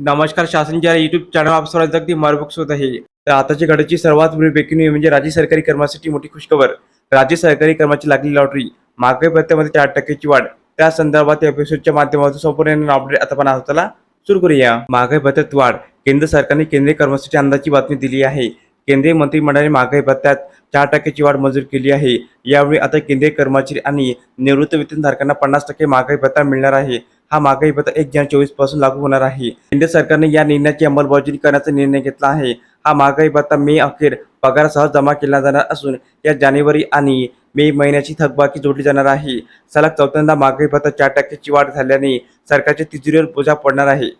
नमस्कार शासनच्या YouTube channel आप अगदी मार्बुक्स होत आहे. तर आताची घडीची सर्वात मोठी ब्रेकिंग न्यूज म्हणजे राज्य सरकारी कर्मासाठी मोठी खुशखबर. राज्य सरकारी कर्माची लागली लॉटरी महागाई भत्त्यामध्ये चार टक्क्याची वाढ. त्या संदर्भात या एपिसोडच्या माध्यमातून संपूर्ण अपडेट आता आपण चला सुरू करूया. महागाई भत्त्यात वाढ. केंद्र सरकारने केंद्रीय कर्मचारी अंदाजची बातमी दिली आहे. केंद्रीय मंत्रिमंडळाने महागाई भत्त्यात चार टक्क्याची वाढ मंजूर केली आहे. यावेळी आता केंद्रीय कर्मचारी आणि निवृत्त वेतनधारकांना पन्नास टक्के महागाई भत्ता मिळणार आहे. हा महागाई भत्ता एक जानेवारी चोवीसपासून लागू होणार आहे. केंद्र सरकारने या निर्णयाची अंमलबजावणी करण्याचा निर्णय घेतला आहे. हा महागाई भत्ता मे अखेर पगारासह जमा केला जाणार असून या जानेवारी आणि मे महिन्याची थकबाकी जोडली जाणार आहे. सलग चौथ्यांदा महागाई भत्ता चार टक्क्याची वाढ झाल्याने सरकारच्या तिजोरीवर बोजा पडणार आहे.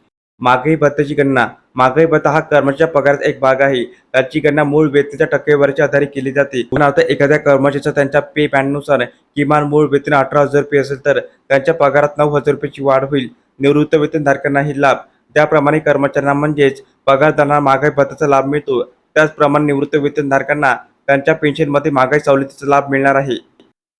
महागाई भत्त्याची गणना. महागाई भत्ता हा कर्मचाऱ्याच्या पगाराचा एक भाग आहे. त्याची गणना मूळ वेतनाच्या टक्केवारीच्या आधारे केली जाते. उदाहरणार्थ एखाद्या कर्मचाऱ्याचा त्यांच्या पे पॅननुसार किमान मूळ वेतन अठरा हजार रुपये असेल तर त्यांच्या पगारात नऊ हजार रुपयाची वाढ होईल. निवृत्त वेतनधारकांनाही लाभ. त्याप्रमाणे कर्मचाऱ्यांना म्हणजेच पगारदारांना महागाई भत्त्याचा लाभ मिळतो. त्याचप्रमाणे निवृत्त वेतनधारकांना त्यांच्या पेन्शनमध्ये महागाई सवलतीचा लाभ मिळणार आहे.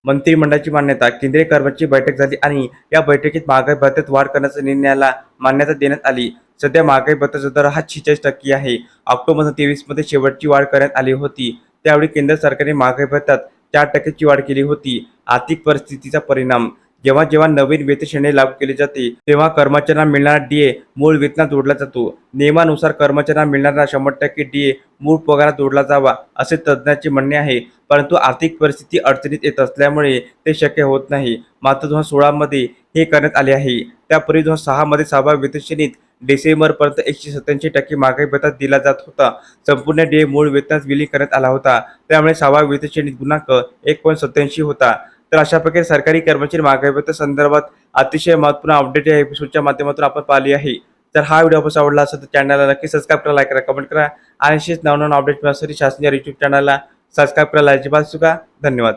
मंत्रिमंडळाची मान्यता केंद्रीय कर्मचारी बैठक झाली आणि या बैठकीत महागाई भत्त्यात वाढ करण्याच्या निर्णयाला मान्यता देण्यात आली. सध्या महागाई भत्त्याचा दर हा शेहेचाळीस टक्के आहे. ऑक्टोबर तेवीसमध्ये शेवटची वाढ करण्यात आली होती. त्यावेळी केंद्र सरकारने महागाई भत्त्यात चार टक्क्याची वाढ केली होती. आर्थिक परिस्थितीचा परिणाम जेव्हा जेव्हा नवीन वेतश्रेणी लागू केली जाते तेव्हा कर्मचाऱ्यांना मिळणारा डीए मूळ वेतनात जोडला जातो. नियमानुसार कर्मचाऱ्यांना मिळणारा शंभर टक्के डीए मूळ पगारात जोडला जावा असे तज्ज्ञांचे म्हणणे आहे. परंतु आर्थिक परिस्थिती अडचणीत येत असल्यामुळे ते शक्य होत नाही. मात्र दोन हजार सोळामध्ये हे करण्यात आले आहे. त्यापूर्वी दोन हजार सहामध्ये सहाव्या वेतनश्रेणीत डिसेंबरपर्यंत एकशे सत्याऐंशी टक्के महागाई भत्ता दिला जात होता. संपूर्ण डे मूळ वेतनात विलीन करण्यात आला होता. त्यामुळे सहाव्या वेतनश्रेणीत गुणांक एक पॉईंट सत्याऐंशी होता. तर अशा प्रकारे सरकारी कर्मचारी महागाई संदर्भात अतिशय महत्त्वपूर्ण अपडेट या एपिसोडच्या माध्यमातून आपण पाहिली आहे. तर हा व्हिडिओ आपण आवडला असेल तर चॅनलला नक्की सबस्क्राईब करा लाईक करा कमेंट करा. आणि असेच नवनवन अपडेट मिळण्यासाठी शासनाच्या युट्यूब चॅनलला सबस्क्राईब करायला अजिबात चुका धन्यवाद.